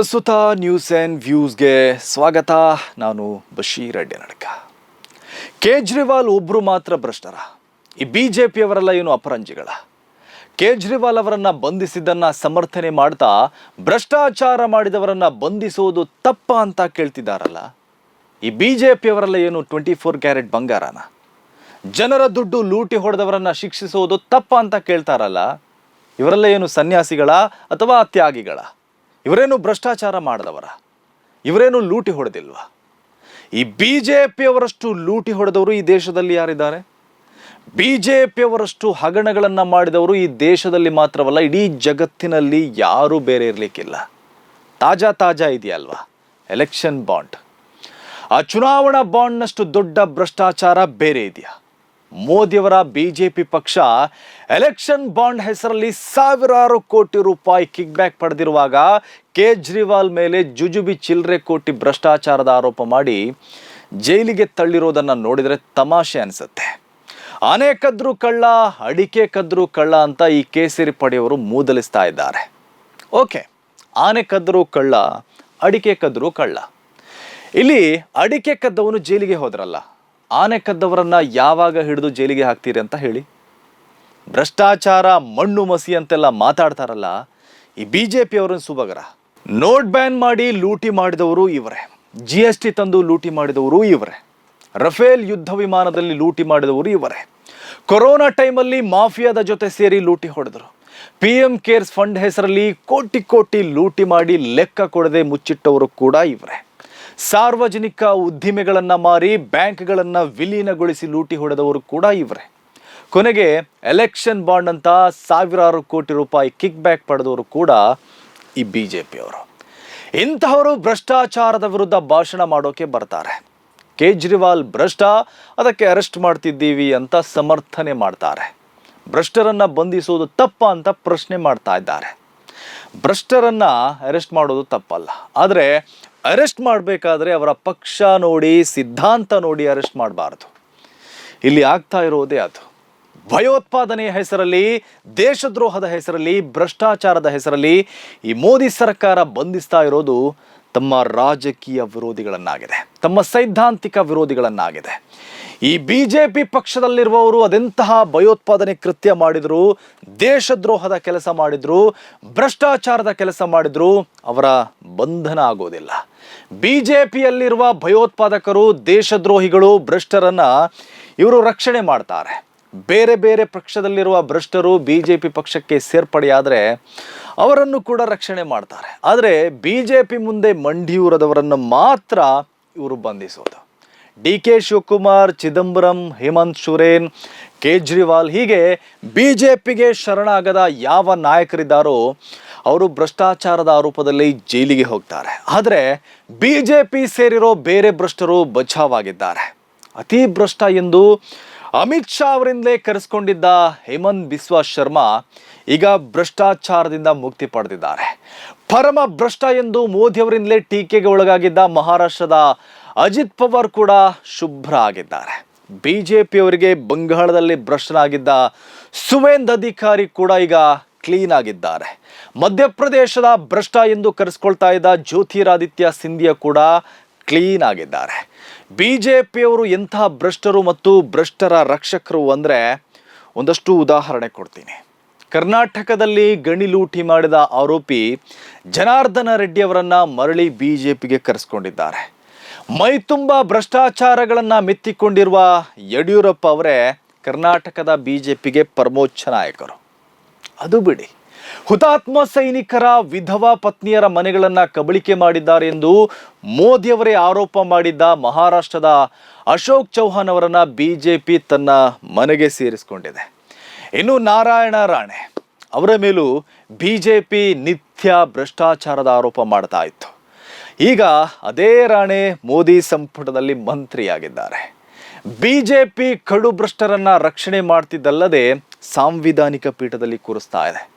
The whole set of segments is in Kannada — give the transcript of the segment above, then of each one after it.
ಪ್ರಸ್ತುತ ನ್ಯೂಸ್ ಆ್ಯಂಡ್ ವ್ಯೂಸ್ಗೆ ಸ್ವಾಗತ. ನಾನು ಬಶೀರ್ ಅಡ್ಡೆ ನಡಕ ಕೇಜ್ರಿವಾಲ್ ಒಬ್ಬರು ಮಾತ್ರ ಭ್ರಷ್ಟರ. ಈ ಬಿ ಜೆ ಪಿಯವರೆಲ್ಲ ಏನು ಅಪರಂಜಿಗಳ? ಕೇಜ್ರಿವಾಲ್ ಅವರನ್ನು ಬಂಧಿಸಿದ್ದನ್ನು ಸಮರ್ಥನೆ ಮಾಡ್ತಾ ಭ್ರಷ್ಟಾಚಾರ ಮಾಡಿದವರನ್ನು ಬಂಧಿಸೋದು ತಪ್ಪ ಅಂತ ಕೇಳ್ತಿದ್ದಾರಲ್ಲ? ಈ ಬಿ ಜೆ ಪಿಯವರೆಲ್ಲ ಏನು ಟ್ವೆಂಟಿ ಫೋರ್ ಕ್ಯಾರೆಟ್ ಬಂಗಾರನ? ಜನರ ದುಡ್ಡು ಲೂಟಿ ಹೊಡೆದವರನ್ನು ಶಿಕ್ಷಿಸೋದು ತಪ್ಪ ಅಂತ ಕೇಳ್ತಾರಲ್ಲ? ಇವರೆಲ್ಲ ಏನು ಸನ್ಯಾಸಿಗಳ ಅಥವಾ ತ್ಯಾಗಿಗಳ? ಇವರೇನು ಭ್ರಷ್ಟಾಚಾರ ಮಾಡಿದವರ? ಇವರೇನು ಲೂಟಿ ಹೊಡೆದಿಲ್ವಾ? ಈ ಬಿ ಜೆ ಪಿಯವರಷ್ಟು ಲೂಟಿ ಹೊಡೆದವರು ಈ ದೇಶದಲ್ಲಿ ಯಾರಿದ್ದಾರೆ? ಬಿ ಜೆ ಪಿಯವರಷ್ಟು ಹಗರಣಗಳನ್ನು ಮಾಡಿದವರು ಈ ದೇಶದಲ್ಲಿ ಮಾತ್ರವಲ್ಲ, ಇಡೀ ಜಗತ್ತಿನಲ್ಲಿ ಯಾರೂ ಬೇರೆ ಇರಲಿಕ್ಕಿಲ್ಲ. ತಾಜಾ ತಾಜಾ ಇದೆಯಲ್ವಾ? Election bond. ಆ ಚುನಾವಣಾ ಬಾಂಡ್ನಷ್ಟು ದೊಡ್ಡ ಭ್ರಷ್ಟಾಚಾರ ಬೇರೆ ಇದೆಯಾ? ಮೋದಿಯವರ ಬಿಜೆಪಿ ಪಕ್ಷ ಎಲೆಕ್ಷನ್ ಬಾಂಡ್ ಹೆಸರಲ್ಲಿ ಸಾವಿರಾರು ಕೋಟಿ ರೂಪಾಯಿ ಕಿಕ್ ಬ್ಯಾಕ್ ಪಡೆದಿರುವಾಗ ಕೇಜ್ರಿವಾಲ್ ಮೇಲೆ ಜುಜುಬಿ ಚಿಲ್ಲರೆ ಕೋಟಿ ಭ್ರಷ್ಟಾಚಾರದ ಆರೋಪ ಮಾಡಿ ಜೈಲಿಗೆ ತಳ್ಳಿರೋದನ್ನು ನೋಡಿದರೆ ತಮಾಷೆ ಅನಿಸುತ್ತೆ. ಆನೆ ಕದ್ರು ಕಳ್ಳ, ಅಡಿಕೆ ಕದ್ರು ಕಳ್ಳ ಅಂತ ಈ ಕೇಸರಿ ಪಡೆಯವರು ಮೂದಲಿಸ್ತಾ ಇದ್ದಾರೆ. ಓಕೆ, ಆನೆ ಕದ್ರು ಕಳ್ಳ, ಅಡಿಕೆ ಕದ್ರು ಕಳ್ಳ. ಇಲ್ಲಿ ಅಡಿಕೆ ಕದ್ದವನು ಜೈಲಿಗೆ ಹೋದ್ರಲ್ಲ ಆನೆ ಕದ್ದವರನ್ನ ಯಾವಾಗ ಹಿಡಿದು ಜೈಲಿಗೆ ಹಾಕ್ತೀರಿ ಅಂತ ಹೇಳಿ. ಭ್ರಷ್ಟಾಚಾರ ಮಣ್ಣು ಮಸಿ ಅಂತೆಲ್ಲ ಮಾತಾಡ್ತಾರಲ್ಲ, ಈ ಬಿ ಜೆ ಪಿಯವರನ್ನು ಸುಬಗರ ನೋಟ್ ಬ್ಯಾನ್ ಮಾಡಿ ಲೂಟಿ ಮಾಡಿದವರು ಇವರೇ. ಜಿ ಎಸ್ ಟಿ ತಂದು ಲೂಟಿ ಮಾಡಿದವರು ಇವರೇ. ರಫೇಲ್ ಯುದ್ಧ ವಿಮಾನದಲ್ಲಿ ಲೂಟಿ ಮಾಡಿದವರು ಇವರೇ. ಕೊರೋನಾ ಟೈಮಲ್ಲಿ ಮಾಫಿಯಾದ ಜೊತೆ ಸೇರಿ ಲೂಟಿ ಹೊಡೆದರು. ಪಿ ಎಂ ಕೇರ್ಸ್ ಫಂಡ್ ಹೆಸರಲ್ಲಿ ಕೋಟಿ ಕೋಟಿ ಲೂಟಿ ಮಾಡಿ ಲೆಕ್ಕ ಕೊಡದೆ ಮುಚ್ಚಿಟ್ಟವರು ಕೂಡ ಇವರೇ. ಸಾರ್ವಜನಿಕ ಉದ್ದಿಮೆಗಳನ್ನು ಮಾರಿ ಬ್ಯಾಂಕ್ಗಳನ್ನು ವಿಲೀನಗೊಳಿಸಿ ಲೂಟಿ ಹೊಡೆದವರು ಕೂಡ ಇವರೇ. ಕೊನೆಗೆ ಎಲೆಕ್ಷನ್ ಬಾಂಡ್ ಅಂತ ಸಾವಿರಾರು ಕೋಟಿ ರೂಪಾಯಿ ಕಿಕ್ ಬ್ಯಾಕ್ ಪಡೆದವರು ಕೂಡ ಈ ಬಿ ಜೆ ಪಿಯವರು ಇಂತಹವರು ಭ್ರಷ್ಟಾಚಾರದ ವಿರುದ್ಧ ಭಾಷಣ ಮಾಡೋಕೆ ಬರ್ತಾರೆ. ಕೇಜ್ರಿವಾಲ್ ಭ್ರಷ್ಟ, ಅದಕ್ಕೆ ಅರೆಸ್ಟ್ ಮಾಡ್ತಿದ್ದೀವಿ ಅಂತ ಸಮರ್ಥನೆ ಮಾಡ್ತಾರೆ. ಭ್ರಷ್ಟರನ್ನ ಬಂಧಿಸೋದು ತಪ್ಪ ಅಂತ ಪ್ರಶ್ನೆ ಮಾಡ್ತಾ ಇದ್ದಾರೆ. ಭ್ರಷ್ಟರನ್ನ ಅರೆಸ್ಟ್ ಮಾಡೋದು ತಪ್ಪಲ್ಲ. ಆದರೆ ಅರೆಸ್ಟ್ ಮಾಡಬೇಕಾದ್ರೆ ಅವರ ಪಕ್ಷ ನೋಡಿ, ಸಿದ್ಧಾಂತ ನೋಡಿ ಅರೆಸ್ಟ್ ಮಾಡಬಾರ್ದು. ಇಲ್ಲಿ ಆಗ್ತಾ ಇರೋದೇ ಅದು. ಭಯೋತ್ಪಾದನೆಯ ಹೆಸರಲ್ಲಿ, ದೇಶದ್ರೋಹದ ಹೆಸರಲ್ಲಿ, ಭ್ರಷ್ಟಾಚಾರದ ಹೆಸರಲ್ಲಿ ಈ ಮೋದಿ ಸರ್ಕಾರ ಬಂಧಿಸ್ತಾ ಇರೋದು ತಮ್ಮ ರಾಜಕೀಯ ವಿರೋಧಿಗಳನ್ನಾಗಿದೆ. ತಮ್ಮ ಸೈದ್ಧಾಂತಿಕ ವಿರೋಧಿಗಳನ್ನಾಗಿದೆ. ಈ ಬಿ ಜೆ ಪಿ ಪಕ್ಷದಲ್ಲಿರುವವರು ಅದೆಂತಹ ಭಯೋತ್ಪಾದನೆ ಕೃತ್ಯ ಮಾಡಿದ್ರು, ದೇಶದ್ರೋಹದ ಕೆಲಸ ಮಾಡಿದ್ರು, ಭ್ರಷ್ಟಾಚಾರದ ಕೆಲಸ ಮಾಡಿದ್ರು, ಅವರ ಬಂಧನ ಆಗೋದಿಲ್ಲ. ಬಿ ಜೆ ಪಿಯಲ್ಲಿರುವ ಭಯೋತ್ಪಾದಕರು, ದೇಶದ್ರೋಹಿಗಳು, ಭ್ರಷ್ಟರನ್ನ ಇವರು ರಕ್ಷಣೆ ಮಾಡ್ತಾರೆ. ಬೇರೆ ಬೇರೆ ಪಕ್ಷದಲ್ಲಿರುವ ಭ್ರಷ್ಟರು ಬಿ ಜೆ ಪಿ ಪಕ್ಷಕ್ಕೆ ಸೇರ್ಪಡೆಯಾದರೆ ಅವರನ್ನು ಕೂಡ ರಕ್ಷಣೆ ಮಾಡ್ತಾರೆ. ಆದರೆ ಬಿ ಜೆ ಪಿ ಮುಂದೆ ಮಂಡಿಯೂರದವರನ್ನು ಮಾತ್ರ ಇವರು ಬಂಧಿಸೋದು. ಡಿ ಕೆ ಶಿವಕುಮಾರ್, ಚಿದಂಬರಂ, ಹೇಮಂತ್ ಸೊರೇನ್, ಕೇಜ್ರಿವಾಲ್ ಹೀಗೆ ಬಿ ಜೆ ಪಿಗೆ ಶರಣಾಗದ ಯಾವ ನಾಯಕರಿದ್ದಾರೋ ಅವರು ಭ್ರಷ್ಟಾಚಾರದ ಆರೋಪದಲ್ಲಿ ಜೈಲಿಗೆ ಹೋಗ್ತಾರೆ. ಆದರೆ ಬಿ ಜೆ ಪಿ ಸೇರಿರೋ ಬೇರೆ ಭ್ರಷ್ಟರು ಬಚಾವಾಗಿದ್ದಾರೆ. ಅತಿ ಭ್ರಷ್ಟ ಎಂದು ಅಮಿತ್ ಶಾ ಅವರಿಂದಲೇ ಕರೆಸ್ಕೊಂಡಿದ್ದ ಹೇಮಂತ್ ಬಿಸ್ವಾ ಶರ್ಮಾ ಈಗ ಭ್ರಷ್ಟಾಚಾರದಿಂದ ಮುಕ್ತಿ ಪಡೆದಿದ್ದಾರೆ. ಪರಮ ಭ್ರಷ್ಟ ಎಂದು ಮೋದಿ ಅವರಿಂದಲೇ ಟೀಕೆಗೆ ಒಳಗಾಗಿದ್ದ ಮಹಾರಾಷ್ಟ್ರದ ಅಜಿತ್ ಪವಾರ್ ಕೂಡ ಶುಭ್ರ ಆಗಿದ್ದಾರೆ ಬಿ ಜೆ ಪಿಯವರಿಗೆ ಬಂಗಾಳದಲ್ಲಿ ಭ್ರಷ್ಟನಾಗಿದ್ದ ಸುವೇಂದ್ ಅಧಿಕಾರಿ ಕೂಡ ಈಗ ಕ್ಲೀನ್ ಆಗಿದ್ದಾರೆ. ಮಧ್ಯಪ್ರದೇಶದ ಭ್ರಷ್ಟ ಎಂದು ಕರೆಸ್ಕೊಳ್ತಾ ಇದ್ದ ಜ್ಯೋತಿರಾದಿತ್ಯ ಸಿಂಧಿಯಾ ಕೂಡ ಕ್ಲೀನ್ ಆಗಿದ್ದಾರೆ. ಬಿ ಜೆ ಪಿಯವರು ಎಂಥ ಭ್ರಷ್ಟರು ಮತ್ತು ಭ್ರಷ್ಟರ ರಕ್ಷಕರು ಅಂದರೆ ಒಂದಷ್ಟು ಉದಾಹರಣೆ ಕೊಡ್ತೀನಿ. ಕರ್ನಾಟಕದಲ್ಲಿ ಗಣಿ ಲೂಟಿ ಮಾಡಿದ ಆರೋಪಿ ಜನಾರ್ದನ ರೆಡ್ಡಿ ಅವರನ್ನ ಮರಳಿ ಬಿ ಜೆ ಪಿಗೆ ಕರೆಸ್ಕೊಂಡಿದ್ದಾರೆ. ಮೈ ತುಂಬ ಭ್ರಷ್ಟಾಚಾರಗಳನ್ನು ಮೆತ್ತಿಕೊಂಡಿರುವ ಯಡಿಯೂರಪ್ಪ ಅವರೇ ಕರ್ನಾಟಕದ ಬಿ ಜೆ ಪಿಗೆ ಪರಮೋಚ್ಚ ನಾಯಕರು. ಅದು ಬಿಡಿ. ಹುತಾತ್ಮ ಸೈನಿಕರ ವಿಧವಾ ಪತ್ನಿಯರ ಮನೆಗಳನ್ನು ಕಬಳಿಕೆ ಮಾಡಿದ್ದಾರೆ ಎಂದು ಮೋದಿಯವರೇ ಆರೋಪ ಮಾಡಿದ್ದ ಮಹಾರಾಷ್ಟ್ರದ ಅಶೋಕ್ ಚೌಹಾಣ್ ಅವರನ್ನ ಬಿಜೆಪಿ ತನ್ನ ಮನೆಗೆ ಸೇರಿಸಿಕೊಂಡಿದೆ. ಇನ್ನು ನಾರಾಯಣ ರಾಣೆ ಅವರ ಮೇಲೂ ಬಿಜೆಪಿ ನಿತ್ಯ ಭ್ರಷ್ಟಾಚಾರದ ಆರೋಪ ಮಾಡ್ತಾ ಇತ್ತು. ಈಗ ಅದೇ ರಾಣೆ ಮೋದಿ ಸಂಪುಟದಲ್ಲಿ ಮಂತ್ರಿಯಾಗಿದ್ದಾರೆ. ಬಿ ಜೆ ಪಿ ಕಡು ಭ್ರಷ್ಟರನ್ನ ರಕ್ಷಣೆ ಮಾಡ್ತಿದ್ದಲ್ಲದೆ ಸಾಂವಿಧಾನಿಕ ಪೀಠದಲ್ಲಿ ಕೂರಿಸ್ತಾ ಇದೆ.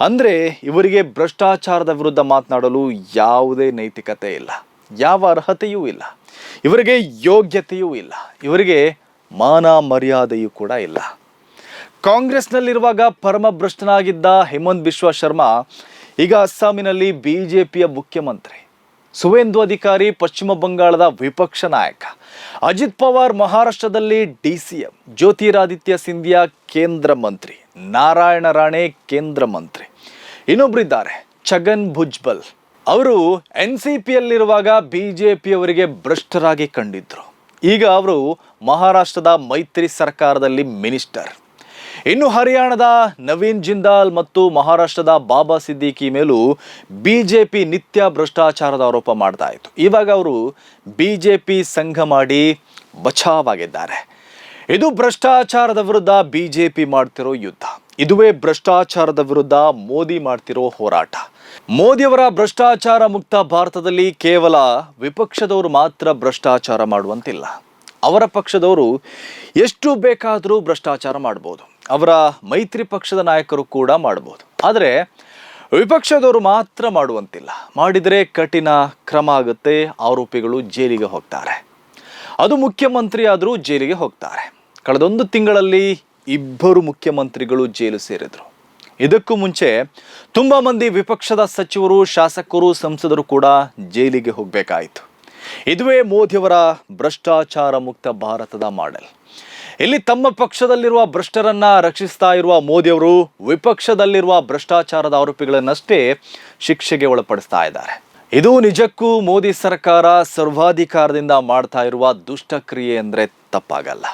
ಅಂದರೆ ಇವರಿಗೆ ಭ್ರಷ್ಟಾಚಾರದ ವಿರುದ್ಧ ಮಾತನಾಡಲು ಯಾವುದೇ ನೈತಿಕತೆ ಇಲ್ಲ. ಯಾವ ಅರ್ಹತೆಯೂ ಇಲ್ಲ. ಇವರಿಗೆ ಯೋಗ್ಯತೆಯೂ ಇಲ್ಲ. ಇವರಿಗೆ ಮಾನ ಮರ್ಯಾದೆಯೂ ಕೂಡ ಇಲ್ಲ. ಕಾಂಗ್ರೆಸ್ನಲ್ಲಿರುವಾಗ ಪರಮ ಭ್ರಷ್ಟನಾಗಿದ್ದ ಹೇಮಂತ್ ಬಿಶ್ವ ಶರ್ಮಾ ಈಗ ಅಸ್ಸಾಮಿನಲ್ಲಿ ಬಿಜೆಪಿಯ ಮುಖ್ಯಮಂತ್ರಿ. ಸುವೇಂದು ಅಧಿಕಾರಿ, ಪಶ್ಚಿಮ ಬಂಗಾಳದ ವಿಪಕ್ಷ ನಾಯಕ. ಅಜಿತ್ ಪವಾರ್ ಮಹಾರಾಷ್ಟ್ರದಲ್ಲಿ D C M. Jyotiraditya Scindia ಕೇಂದ್ರ ಮಂತ್ರಿ. ನಾರಾಯಣ ರಾಣೆ ಕೇಂದ್ರ ಮಂತ್ರಿ. ಇನ್ನೊಬ್ಬರಿದ್ದಾರೆ ಛಗನ್ ಭುಜ್ಬಲ್. ಅವರು ಎನ್ ಸಿ ಪಿಯಲ್ಲಿರುವಾಗ ಬಿ ಜೆ ಪಿಯವರಿಗೆ ಭ್ರಷ್ಟರಾಗಿ ಕಂಡಿದ್ರು. ಈಗ ಅವರು ಮಹಾರಾಷ್ಟ್ರದ ಮೈತ್ರಿ ಸರ್ಕಾರದಲ್ಲಿ ಮಿನಿಸ್ಟರ್. ಇನ್ನು ಹರಿಯಾಣದ ನವೀನ್ ಜಿಂದಾಲ್ ಮತ್ತು ಮಹಾರಾಷ್ಟ್ರದ ಬಾಬಾ ಸಿದ್ದಿಕಿ ಮೇಲೂ ಬಿಜೆಪಿ ನಿತ್ಯ ಭ್ರಷ್ಟಾಚಾರದ ಆರೋಪ ಮಾಡ್ತಾ ಇತ್ತು. ಇವಾಗ ಅವರು ಬಿಜೆಪಿ ಸಂಘ ಮಾಡಿ ಬಚಾವಾಗಿದ್ದಾರೆ. ಇದು ಭ್ರಷ್ಟಾಚಾರದ ವಿರುದ್ಧ ಬಿಜೆಪಿ ಮಾಡ್ತಿರೋ ಯುದ್ಧ. ಇದುವೇ ಭ್ರಷ್ಟಾಚಾರದ ವಿರುದ್ಧ ಮೋದಿ ಮಾಡ್ತಿರೋ ಹೋರಾಟ. ಮೋದಿಯವರ ಭ್ರಷ್ಟಾಚಾರ ಮುಕ್ತ ಭಾರತದಲ್ಲಿ ಕೇವಲ ವಿಪಕ್ಷದವರು ಮಾತ್ರ ಭ್ರಷ್ಟಾಚಾರ ಮಾಡುವಂತಿಲ್ಲ. ಅವರ ಪಕ್ಷದವರು ಎಷ್ಟು ಬೇಕಾದರೂ ಭ್ರಷ್ಟಾಚಾರ ಮಾಡ್ಬೋದು. ಅವರ ಮೈತ್ರಿ ಪಕ್ಷದ ನಾಯಕರು ಕೂಡ ಮಾಡಬಹುದು. ಆದರೆ ವಿಪಕ್ಷದವರು ಮಾತ್ರ ಮಾಡುವಂತಿಲ್ಲ. ಮಾಡಿದರೆ ಕಠಿಣ ಕ್ರಮ ಆಗುತ್ತೆ, ಆರೋಪಿಗಳು ಜೈಲಿಗೆ ಹೋಗ್ತಾರೆ. ಅದು ಮುಖ್ಯಮಂತ್ರಿ ಆದರೂ ಜೈಲಿಗೆ ಹೋಗ್ತಾರೆ. ಕಳೆದೊಂದು ತಿಂಗಳಲ್ಲಿ ಇಬ್ಬರು ಮುಖ್ಯಮಂತ್ರಿಗಳು ಜೈಲು ಸೇರಿದರು. ಇದಕ್ಕೂ ಮುಂಚೆ ತುಂಬ ಮಂದಿ ವಿಪಕ್ಷದ ಸಚಿವರು, ಶಾಸಕರು, ಸಂಸದರು ಕೂಡ ಜೈಲಿಗೆ ಹೋಗಬೇಕಾಯಿತು. ಇದುವೇ ಮೋದಿಯವರ ಭ್ರಷ್ಟಾಚಾರ ಮುಕ್ತ ಭಾರತದ ಮಾಡೆಲ್. ಇಲ್ಲಿ ತಮ್ಮ ಪಕ್ಷದಲ್ಲಿರುವ ಭ್ರಷ್ಟರನ್ನ ರಕ್ಷಿಸ್ತಾ ಇರುವ ಮೋದಿಯವರು ವಿಪಕ್ಷದಲ್ಲಿರುವ ಭ್ರಷ್ಟಾಚಾರದ ಆರೋಪಿಗಳನ್ನಷ್ಟೇ ಶಿಕ್ಷೆಗೆ ಒಳಪಡಿಸ್ತಾ ಇದ್ದಾರೆ. ಇದು ನಿಜಕ್ಕೂ ಮೋದಿ ಸರ್ಕಾರ ಸರ್ವಾಧಿಕಾರದಿಂದ ಮಾಡ್ತಾ ಇರುವ ದುಷ್ಟಕ್ರಿಯೆ ಅಂದರೆ ತಪ್ಪಾಗಲ್ಲ.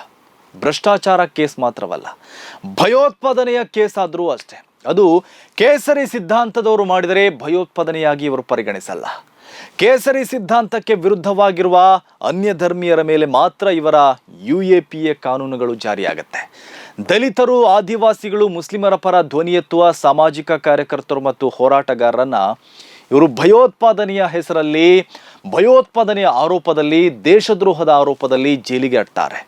ಭ್ರಷ್ಟಾಚಾರ ಕೇಸ್ ಮಾತ್ರವಲ್ಲ, ಭಯೋತ್ಪಾದನೆಯ ಕೇಸ್ ಆದರೂ ಅಷ್ಟೇ. ಅದು ಕೇಸರಿ ಸಿದ್ಧಾಂತದವರು ಮಾಡಿದರೆ ಭಯೋತ್ಪಾದನೆಯಾಗಿ ಇವರು ಪರಿಗಣಿಸಲ್ಲ. ಕೇಸರಿ ಸಿದ್ಧಾಂತಕ್ಕೆ ವಿರುದ್ಧವಾಗಿರುವ ಅನ್ಯ ಧರ್ಮೀಯರ ಮೇಲೆ ಮಾತ್ರ ಇವರ ಯು ಎ ಪಿ ಎ ಕಾನೂನುಗಳು ಜಾರಿಯಾಗತ್ತೆ. ದಲಿತರು, ಆದಿವಾಸಿಗಳು, ಮುಸ್ಲಿಮರ ಪರ ಧ್ವನಿ ಎತ್ತುವ ಸಾಮಾಜಿಕ ಕಾರ್ಯಕರ್ತರು ಮತ್ತು ಹೋರಾಟಗಾರರನ್ನ ಇವರು ಭಯೋತ್ಪಾದನೆಯ ಹೆಸರಲ್ಲಿ, ಭಯೋತ್ಪಾದನೆಯ ಆರೋಪದಲ್ಲಿ, ದೇಶದ್ರೋಹದ ಆರೋಪದಲ್ಲಿ ಜೈಲಿಗೆ ಅಟ್ತಾರೆ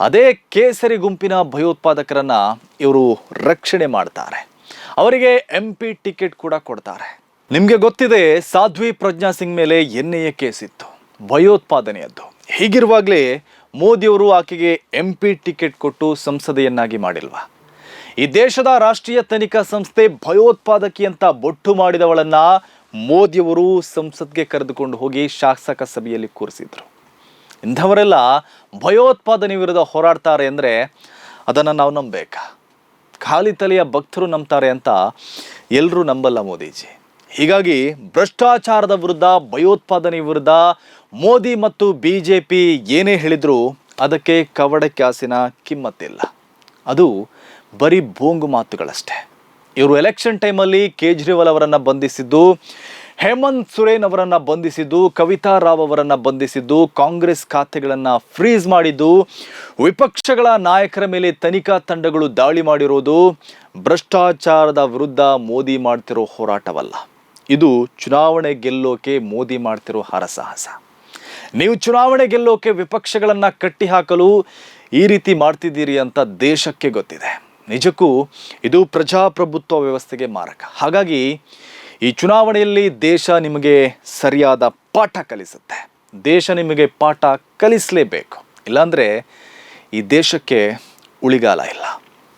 ಅದೇ ಕೇಸರಿ ಗುಂಪಿನ ಭಯೋತ್ಪಾದಕರನ್ನ ಇವರು ರಕ್ಷಣೆ ಮಾಡ್ತಾರೆ. ಅವರಿಗೆ ಎಂ ಪಿ ಟಿಕೆಟ್ ಕೂಡ ಕೊಡ್ತಾರೆ. ನಿಮಗೆ ಗೊತ್ತಿದೆ, ಸಾಧ್ವಿ ಪ್ರಜ್ಞಾ ಸಿಂಗ್ ಮೇಲೆ ಎನ್ ಐ ಎ ಕೇಸ್ ಇತ್ತು. ಭಯೋತ್ಪಾದನೆಯದ್ದು. ಹೀಗಿರುವಾಗಲೇ ಮೋದಿಯವರು ಆಕೆಗೆ ಎಂ ಪಿ ಟಿಕೆಟ್ ಕೊಟ್ಟು ಸಂಸದೆಯನ್ನಾಗಿ ಮಾಡಿಲ್ವಾ? ಈ ದೇಶದ ರಾಷ್ಟ್ರೀಯ ತನಿಖಾ ಸಂಸ್ಥೆ ಭಯೋತ್ಪಾದಕಿ ಅಂತ ಬೊಟ್ಟು ಮಾಡಿದವಳನ್ನ ಮೋದಿಯವರು ಸಂಸತ್ಗೆ ಕರೆದುಕೊಂಡು ಹೋಗಿ ಶಾಸಕ ಸಭೆಯಲ್ಲಿ ಕೂರಿಸಿದ್ರು. ಇಂಥವರೆಲ್ಲ ಭಯೋತ್ಪಾದನೆ ವಿರುದ್ಧ ಹೋರಾಡ್ತಾರೆ ಅಂದರೆ ಅದನ್ನು ನಾವು ನಂಬಬೇಕಾ ಖಾಲಿ ತಲೆಯ ಭಕ್ತರು ನಂಬ್ತಾರೆ ಅಂತ ಎಲ್ಲರೂ ನಂಬಲ್ಲ ಮೋದಿಜಿ. ಹೀಗಾಗಿ ಭ್ರಷ್ಟಾಚಾರದ ವಿರುದ್ಧ, ಭಯೋತ್ಪಾದನೆ ವಿರುದ್ಧ ಮೋದಿ ಮತ್ತು ಬಿ ಜೆ ಪಿ ಏನೇ ಹೇಳಿದರೂ ಅದಕ್ಕೆ ಕವಡ ಕ್ಯಾಸಿನ ಕಿಮ್ಮತ್ತಿಲ್ಲ. ಅದು ಬರೀ ಬೋಂಗು ಮಾತುಗಳಷ್ಟೇ. ಇವರು ಎಲೆಕ್ಷನ್ ಟೈಮಲ್ಲಿ ಕೇಜ್ರಿವಾಲ್ ಅವರನ್ನು ಬಂಧಿಸಿದ್ದು, ಹೇಮಂತ್ ಸುರೇನ್ ಅವರನ್ನು ಬಂಧಿಸಿದ್ದು, ಕವಿತಾ ರಾವ್ ಅವರನ್ನು ಬಂಧಿಸಿದ್ದು, ಕಾಂಗ್ರೆಸ್ ಖಾತೆಗಳನ್ನು ಫ್ರೀಸ್ ಮಾಡಿದ್ದು, ವಿಪಕ್ಷಗಳ ನಾಯಕರ ಮೇಲೆ ತನಿಖಾ ತಂಡಗಳು ದಾಳಿ ಮಾಡಿರೋದು, ಭ್ರಷ್ಟಾಚಾರದ ವಿರುದ್ಧ ಮೋದಿ ಮಾಡ್ತಿರೋ ಹೋರಾಟವಲ್ಲ. ಇದು ಚುನಾವಣೆ ಗೆಲ್ಲೋಕೆ ಮೋದಿ ಮಾಡ್ತಿರೋ ಹರಸಾಹಸ ನೀವು ಚುನಾವಣೆ ಗೆಲ್ಲೋಕೆ ವಿಪಕ್ಷಗಳನ್ನು ಕಟ್ಟಿಹಾಕಲು ಈ ರೀತಿ ಮಾಡ್ತಿದ್ದೀರಿ ಅಂತ ದೇಶಕ್ಕೆ ಗೊತ್ತಿದೆ. ನಿಜಕ್ಕೂ ಇದು ಪ್ರಜಾಪ್ರಭುತ್ವ ವ್ಯವಸ್ಥೆಗೆ ಮಾರಕ. ಹಾಗಾಗಿ ಈ ಚುನಾವಣೆಯಲ್ಲಿ ದೇಶ ನಿಮಗೆ ಸರಿಯಾದ ಪಾಠ ಕಲಿಸುತ್ತೆ. ದೇಶ ನಿಮಗೆ ಪಾಠ ಕಲಿಸಲೇಬೇಕು. ಇಲ್ಲಾಂದರೆ ಈ ದೇಶಕ್ಕೆ ಉಳಿಗಾಲ ಇಲ್ಲ.